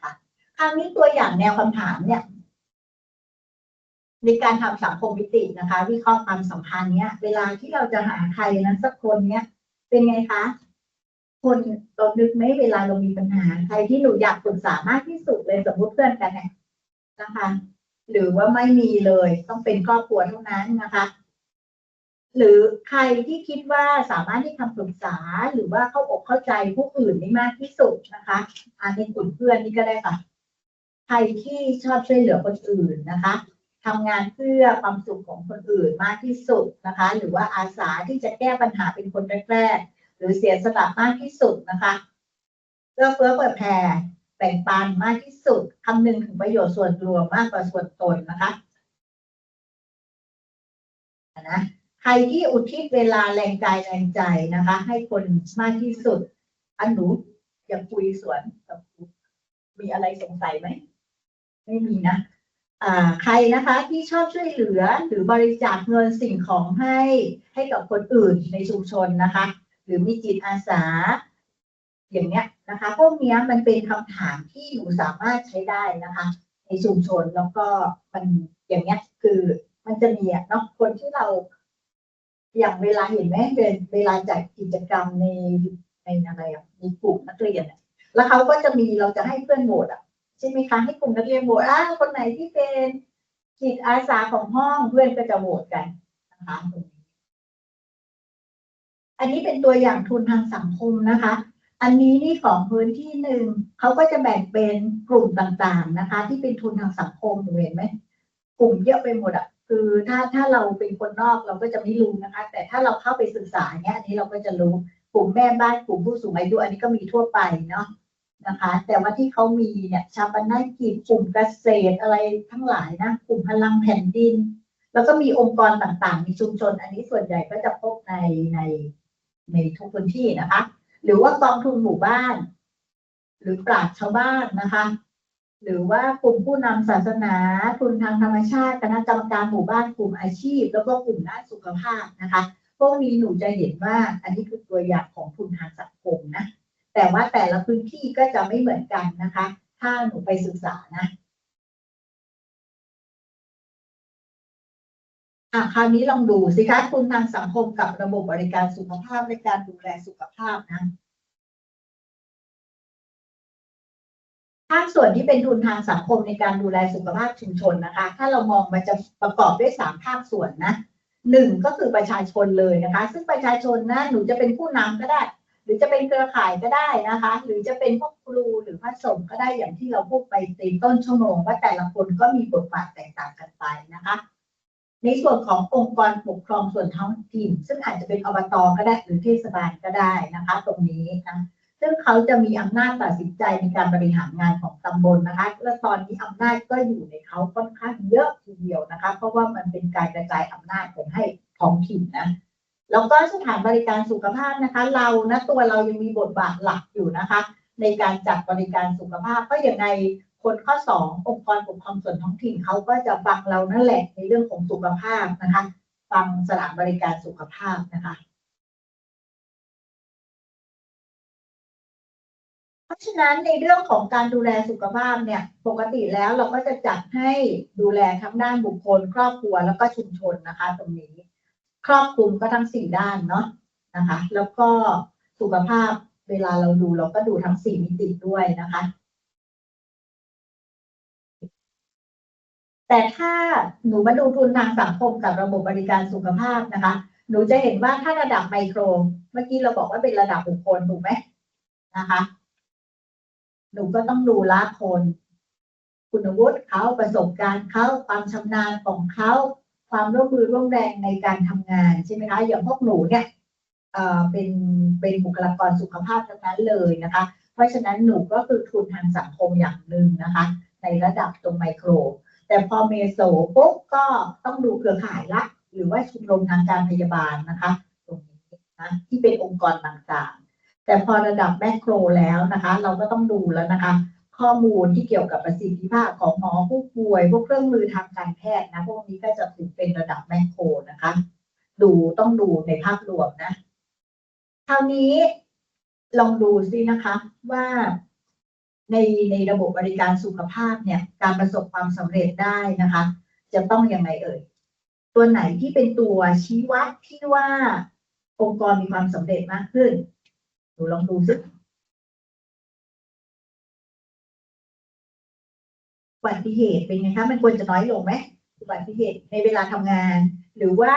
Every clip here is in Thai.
คะคราวนี้ตัวอย่างแนวคำถามเนี่ยในการทำสังคมวิตินะคะวิเคราะห์ความสัมพันธ์เนี้ย เวลาที่เราจะหาใครนั้นสักคนเนี้ย เป็นไงคะคนเรานึกไหมเวลาเรามีปัญหา ใครที่หนูอยากปรึกษามากที่สุดเลยสมมติเพื่อนกันเนี่ยนะคะ หรือว่าไม่มีเลยต้องเป็นครอบครัวเท่านั้นนะคะ หรือใครที่คิดว่าสามารถที่คำปรึกษาหรือว่าเข้าอกเข้าใจผู้อื่นได้มากที่สุดนะคะอันในกลุ่มเพื่อนนี่ก็ได้ค่ะ ใครที่ชอบช่วยเหลือคนอื่นนะคะทำงานเพื่อความสุขของคนอื่นมากที่สุดนะคะ หรือว่าอาสาที่จะแก้ปัญหาเป็นคนแรกๆหรือเสียสละมากที่สุดนะคะเพื่อเฟื้อเปิดแผ่แบ่งปันมากที่สุดคำนึงถึงประโยชน์ส่วนรวมมากกว่าส่วนตนนะคะนะ ใครที่อุทิศเวลาแรงกายแรงใจนะคะ ให้คนมากที่สุด อันหนูอยากคุยสวนกับมีอะไรสงสัยไหม ไม่มีนะอ่าใครนะคะที่ชอบช่วยเหลือหรือบริจาคเงินสิ่งของให้ให้กับคนอื่นในชุมชนนะคะ หรือมีจิตอาสา อย่างเนี้ยนะคะพวกเนี้ยมันเป็นคำถามที่หนูสามารถใช้ได้นะคะ ในชุมชนแล้วก็มันอย่างเนี้ยคือมันจะมีอะเนาะคนที่เรา อย่างเวลาเห็นไหมเป็นเวลาจัดกิจกรรมในในอะไรอะมีกลุ่มนักเรียนอะแล้วเขาก็จะมีเราจะให้เพื่อนโหวตอะใช่ไหมคะให้กลุ่มนักเรียนโหวตอ่าคนไหนที่เป็นจิตอาสาของห้องเพื่อนก็จะโหวตกันนะคะตรงนี้อันนี้เป็นตัวอย่างทุนทางสังคมนะคะ อันนี้นี่ของพื้นที่หนึ่งเขาก็จะแบ่งเป็นกลุ่มต่างๆนะคะ ที่เป็นทุนทางสังคมเห็นไหมกลุ่มเยอะไปหมดอะ คือถ้าถ้าเราเป็นคนนอกเราก็จะไม่รู้นะคะ แต่ถ้าเราเข้าไปศึกษาเนี้ยอันนี้เราก็จะรู้กลุ่มแม่บ้านกลุ่มผู้สูงอายุอันนี้ก็มีทั่วไปเนาะนะคะ แต่ว่าที่เขามีเนี่ยชาปนกิจกลุ่มเกษตรอะไรทั้งหลายนะกลุ่มพลังแผ่นดิน แล้วก็มีองค์กรต่างๆในชุมชน อันนี้ส่วนใหญ่ก็จะพบในในในทุกพื้นที่นะคะ หรือว่ากองทุนหมู่บ้าน หรือปราชญ์ชาวบ้านนะคะ หรือว่ากลุ่มผู้นำศาสนาทุนทางธรรมชาติคณะกรรมการหมู่บ้านกลุ่มอาชีพ แล้วก็กลุ่มด้านสุขภาพนะคะ พวกนี้หนูจะเห็นว่าอันนี้คือตัวอย่างของทุนทางสังคมนะแต่ว่าแต่ละพื้นที่ก็จะไม่เหมือนกันนะคะ ถ้าหนูไปศึกษานะอะคราวนี้ลองดูสิคะทุนทางสังคมกับระบบบริการสุขภาพในการดูแลสุขภาพนะ ภาคส่วนที่เป็นทุนทางสังคมในการดูแลสุขภาพชุมชนนะคะ ถ้าเรามองมันจะประกอบด้วยสามภาคส่วนนะหนึ่งก็คือประชาชนเลยนะคะ ซึ่งประชาชนนะหนูจะเป็นผู้นำก็ได้ หรือจะเป็นเครือข่ายก็ได้นะคะ หรือจะเป็นพวกครูหรือพระสงฆ์ก็ได้อย่างที่เราพูดไปในต้นชั่วโมง ว่าแต่ละคนก็มีบทบาทแตกต่างกันไปนะคะ ในส่วนขององค์กรปกครองส่วนท้องถิ่น ซึ่งอาจจะเป็นอบตก็ได้หรือเทศบาลก็ได้นะคะ ตรงนี้นะ ซึ่งเขาจะมีอำนาจตัดสินใจในการบริหารงานของตำบลนะคะ และตอนนี้อำนาจก็อยู่ในเขาค่อนข้างเยอะทีเดียวนะคะ เพราะว่ามันเป็นการกระจายอำนาจไปให้ท้องถิ่นนะแล้วก็สถานบริการสุขภาพนะคะ เรานะตัวเรายังมีบทบาทหลักอยู่นะคะ ในการจัดบริการสุขภาพก็อย่างในคนข้อสององค์กรปกครองส่วนท้องถิ่นเขาก็จะฟังเรานั่นแหละในเรื่องของสุขภาพนะคะ ฟังสถานบริการสุขภาพนะคะ ราะฉะนั้นในเรื่องของการดูแลสุขภาพเนี่ยปกติแล้วเราก็จะจัดให้ดูแลทั้งด้านบุคคล ครอบครัวแล้วก็ชุมชนนะคะ ตรงนี้ครอบคลุมก็ทั้งสี่ด้านเนาะนะคะ แล้วก็สุขภาพเวลาเราดูเราก็ดูทั้งสี่มิติด้วยนะคะ แต่ถ้าหนูมาดูทุนทางสังคมกับระบบบริการสุขภาพนะคะ หนูจะเห็นว่าถ้าระดับไมโคร เมื่อกี้เราบอกว่าเป็นระดับบุคคลถูกไหมนะคะ หนูก็ต้องดูละคน คุณวุฒิเขาประสบการณ์เขาความชำนาญของเขาความร่วมมือร่วมแรงในการทำงานใช่ไหมคะอย่างพวกหนูเนี่ยเป็นเป็นบุคลากรสุขภาพทั้งนั้นเลยนะคะ เพราะฉะนั้นหนูก็คือทุนทางสังคมอย่างหนึ่งนะคะ ในระดับตรงไมโคร แต่พอเมโซปุ๊บก็ต้องดูเครือข่ายละ หรือว่าชุมรมทางการพยาบาลนะคะ ตรงนี้นะที่เป็นองค์กรต่าง แต่พอระดับแมคโครแล้วนะคะ เราก็ต้องดูแล้วนะคะ ข้อมูลที่เกี่ยวกับประสิทธิภาพของหมอผู้ป่วย พวกเครื่องมือทางการแพทย์นะพวกนี้ก็จะถือเป็นระดับแมคโครนะคะ ดูต้องดูในภาพรวมนะ คราวนี้ลองดูสินะคะว่าในในระบบบริการสุขภาพเนี่ย การประสบความสำเร็จได้นะคะ จะต้องยังไงเอ่ยตัวไหนที่เป็นตัวชี้วัดที่ว่าองค์กรมีความสำเร็จมากขึ้น นูลองดูสิอุบัติเหตุเป็นไงคะมันควรจะน้อยลงไหมอุบัติเหตุในเวลาทำงาน หรือว่า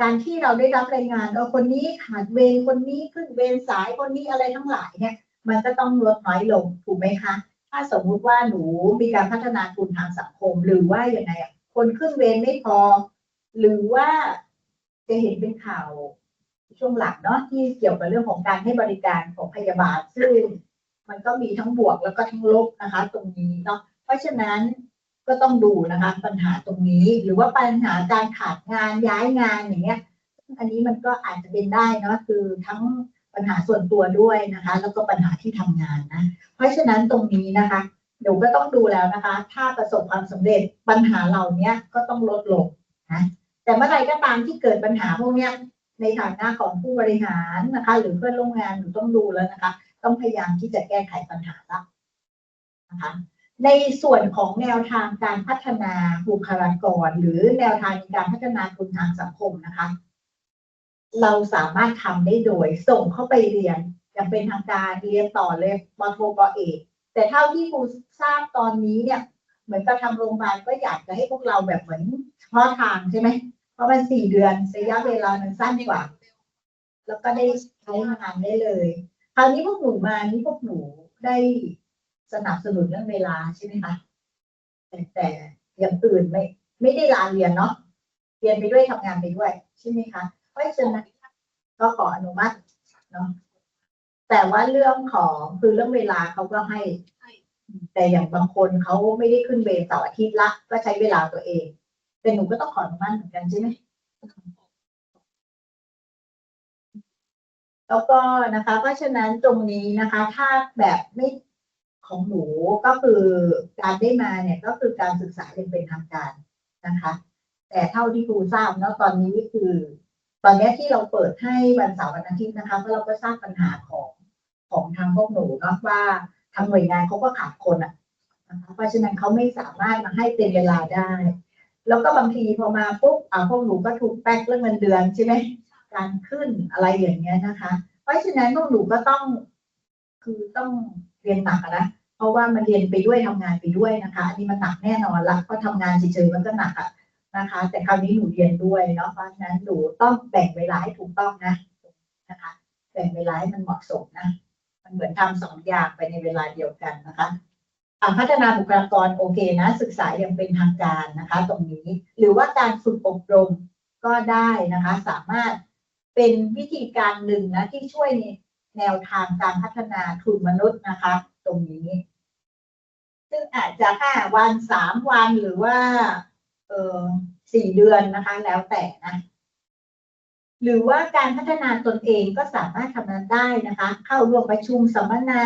การที่เราได้รับรายงานว่าคนนี้ขาดเวรคนนี้ขึ้นเวรสายคนนี้อะไรทั้งหลายเนี่ย มันก็ต้องลดน้อยลงถูกไหมคะ ถ้าสมมุติว่าหนูมีการพัฒนาทุนทางสังคม หรือว่าอย่างไงอะคนขึ้นเวรไม่พอ หรือว่าจะเห็นเป็นข่าว ช่วงหลังเนาะที่เกี่ยวกับเรื่องของการให้บริการของพยาบาล ซึ่งมันก็มีทั้งบวกแล้วก็ทั้งลบนะคะ ตรงนี้เนาะเพราะฉะนั้นก็ต้องดูนะคะปัญหาตรงนี้หรือว่าปัญหาการขาดงานย้ายงานอย่างเงี้ย อันนี้มันก็อาจจะเป็นได้เนาะคือทั้งปัญหาส่วนตัวด้วยนะคะ แล้วก็ปัญหาที่ทำงานนะ เพราะฉะนั้นตรงนี้นะคะเดี๋ยวก็ต้องดูแล้วนะคะ ถ้าประสบความสำเร็จปัญหาเหล่านี้ก็ต้องลดลงนะแต่เมื่อไรก็ตามที่เกิดปัญหาพวกเนี้ย ในฐานะของผู้บริหารนะคะ หรือเพื่อนร่วมงานหนูต้องดูแล้วนะคะ ต้องพยายามที่จะแก้ไขปัญหาละนะคะในส่วนของแนวทางการพัฒนาบุคลากร หรือแนวทางในการพัฒนาทุนทางสังคมนะคะ เราสามารถทำได้โดยส่งเข้าไปเรียนอย่างเป็นทางการเรียนต่อเลยปโทปเอกแต่เท่าที่ครูทราบตอนนี้เนี่ย เหมือนกับทางโรงพยาบาลก็อยากจะให้พวกเราแบบเหมือนเฉพาะทางใช่ไหม ราะมันสี่เดือนระยะเวลามันสั้นกว่า แล้วก็ได้ใช้งานได้เลย คราวนี้พวกหนูมานี่พวกหนูได้สนับสนุนเรื่องเวลาใช่ไหมคะแต่แต่อย่างอื่นไม่ ไม่ได้ลาเรียนเนาะเรียนไปด้วยทำงานไปด้วยใช่ไหมคะเพราะฉะนั้นก็ขออนุมัติเนาะแต่ว่าเรื่องของคือเรื่องเวลาเขาก็ให้ แต่อย่างบางคนเขาไม่ได้ขึ้นเวรเสาร์อาทิตย์ละก็ใช้เวลาตัวเอง แต่หนูก็ต้องขออนุมัติเหมือนกันใช่ไหมแล้วก็นะคะเพราะฉะนั้นตรงนี้นะคะ ถ้าแบบไม่ของหนูก็คือการได้มาเนี่ยก็คือการศึกษาอย่างเป็นทางการนะคะ แต่เท่าที่ครูทราบเนาะตอนนี้คือ ตอนนี้ที่เราเปิดให้วันเสาร์วันอาทิตย์นะคะเพราะเราก็ทราบปัญหาของของทางพวกหนูเนาะว่าทางหน่วยงานเขาก็ขาดคนอะนะคะเพราะฉะนั้นเขาไม่สามารถมาให้เป็นเวลาได้ แล้วก็บางทีพอมาปุ๊บอ่าพวกหนูก็ถูกแป๊กเรื่องเงินเดือนใช่ไหมการขึ้นอะไรอย่างเงี้ยนะคะ เพราะฉะนั้นพวกหนูก็ต้อง คือต้องเรียนหนักนะเพราะว่ามันเรียนไปด้วยทำงานไปด้วยนะคะอันนี้มันหนักแน่นอนละเพราะทำงานเฉยๆมันก็หนักอะนะคะ แต่คราวนี้หนูเรียนด้วยเนาะเพราะฉะนั้นหนูต้องแบ่งเวลาให้ถูกต้องนะนะคะแบ่งเวลาให้มันเหมาะสมนะ มันเหมือนทำสองอย่างไปในเวลาเดียวกันนะคะ พัฒนาบุคลากรโอเคนะ ศึกษาอย่างเป็นทางการนะคะ ตรงนี้หรือว่าการฝึกอบรมก็ได้นะคะ สามารถเป็นวิธีการหนึ่งนะที่ช่วยในแนวทางการพัฒนาทุนมนุษย์นะคะ ตรงนี้ ซึ่งอาจจะห้าวันสามวันหรือว่าเออสี่เดือนนะคะ แล้วแต่นะหรือว่าการพัฒนาตนเองก็สามารถทำนั้นได้นะคะ เข้าร่วมประชุมสัมมนา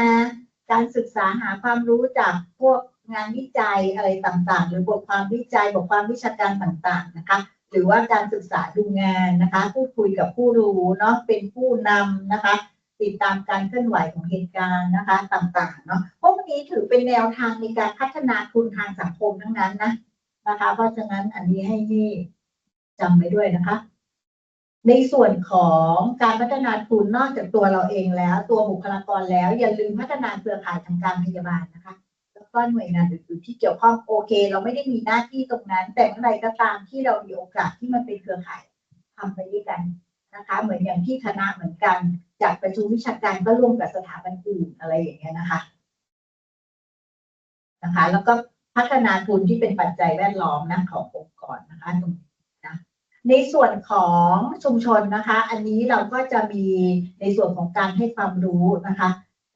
การศึกษาหาความรู้จากพวกงานวิจัยอะไรต่างๆ หรือบทความวิจัยบทความวิชาการต่างๆนะคะหรือว่าการศึกษาดูงานนะคะพูดคุยกับผู้รู้เนาะเป็นผู้นำนะคะ ติดตามการเคลื่อนไหวของเหตุการณ์นะคะต่างๆเนาะพวกนี้ถือเป็นแนวทางในการพัฒนาทุนทางสังคมทั้งนั้นนะนะคะ เพราะฉะนั้นอันนี้ให้นี่จำไว้ด้วยนะคะ ในส่วนของการพัฒนาทุนนอกจากตัวเราเองแล้ว ตัวบุคลากรแล้ว อย่าลืมพัฒนาเครือข่ายทางการพยาบาลนะคะ แล้วก็หน่วยงานอื่นๆที่เกี่ยวข้องโอเค เราไม่ได้มีหน้าที่ตรงนั้น แต่เมื่อไรก็ตามที่เรามีโอกาสที่มันเป็นเครือข่ายทำไปด้วยกันนะคะ เหมือนอย่างที่คณะเหมือนกันจากประชุมวิชาการก็ร่วมกับสถาบันอื่นอะไรอย่างเงี้ยนะคะนะคะ แล้วก็พัฒนาทุนที่เป็นปัจจัยแวดล้อมนะขององค์กรนะคะตรงนี้ ในส่วนของชุมชนนะคะ อันนี้เราก็จะมีในส่วนของการให้ความรู้นะคะ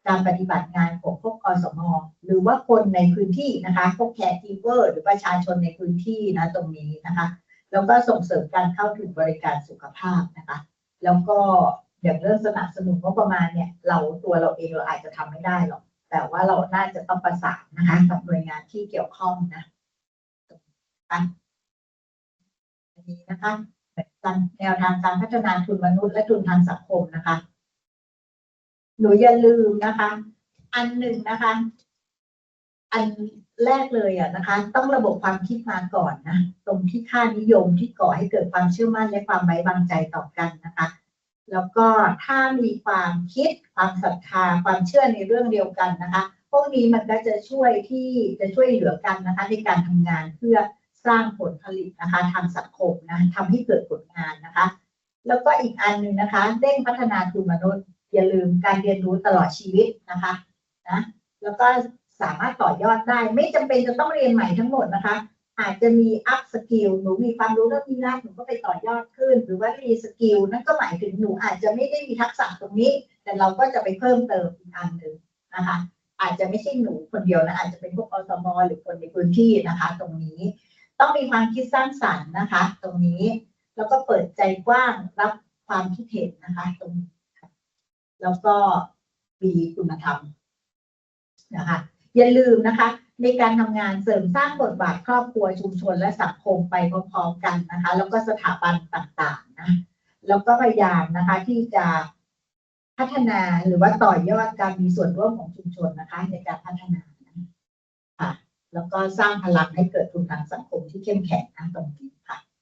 การปฏิบัติงานของพวกอสมหรือว่าคนในพื้นที่นะคะ พวกแคร์ทีเวอร์หรือประชาชนในพื้นที่นะตรงนี้นะคะ แล้วก็ส่งเสริมการเข้าถึงบริการสุขภาพนะคะ แล้วก็อย่างเรื่องสนับสนุนงบประมาณเนี่ยเราตัวเราเองเราอาจจะทำไม่ได้หรอก แต่ว่าเราน่าจะต้องประสานนะคะกับหน่วยงานที่เกี่ยวข้องนะอั นี้นะคะการแนวทางการพัฒนาทุนมนุษย์และทุนทางสังคมนะคะ หนูอย่าลืมนะคะ อันหนึ่งนะคะ อันแรกเลยอะนะคะ ต้องระบบความคิดมาก่อนนะตรงที่ค่านิยมที่ก่อให้เกิดความเชื่อมั่นและความไว้วางใจต่อกันนะคะ แล้วก็ถ้ามีความคิดความศรัทธาความเชื่อในเรื่องเดียวกันนะคะ พวกนี้มันก็จะช่วยที่จะช่วยเหลือกันนะคะ ในการทำงานเพื่อ สร้างผลผลิตนะคะทางสังคมนะทำให้เกิดผลงานนะคะ แล้วก็อีกอันหนึ่งนะคะเร่งพัฒนาทุนมนุษย์ อย่าลืมการเรียนรู้ตลอดชีวิตนะคะนะแล้วก็สามารถต่อยอดได้ ไม่จำเป็นจะต้องเรียนใหม่ทั้งหมดนะคะ อาจจะมีอัพสกิลหนูมีความรู้เรื่องนี้แล้วหนูก็ไปต่อยอดขึ้น หรือว่ามีสกิลนั่นก็หมายถึงหนูอาจจะไม่ได้มีทักษะตรงนี้ แต่เราก็จะไปเพิ่มเติมอีกอันหนึ่งนะคะอาจจะไม่ใช่หนูคนเดียวนะอาจจะเป็นพวกอสมหรือคนในพื้นที่นะคะ ตรงนี้ ต้องมีความคิดสร้างสรรค์นะคะ ตรงนี้แล้วก็เปิดใจกว้างรับความคิดเห็นนะคะ ตรงนี้แล้วก็มีคุณธรรมนะคะ อย่าลืมนะคะ ในการทำงานเสริมสร้างบทบาทครอบครัวชุมชนและสังคมไปพร้อมๆกันนะคะ แล้วก็สถาบันต่างๆนะแล้วก็พยายามนะคะที่จะพัฒนาหรือว่าต่อยอดการมีส่วนร่วมของชุมชนนะคะ ในการพัฒนานะค่ะ แล้วก็สร้างพลังให้เกิดทุนทางสังคมที่เข้มแข็งทั้งตรงนี้ค่ะ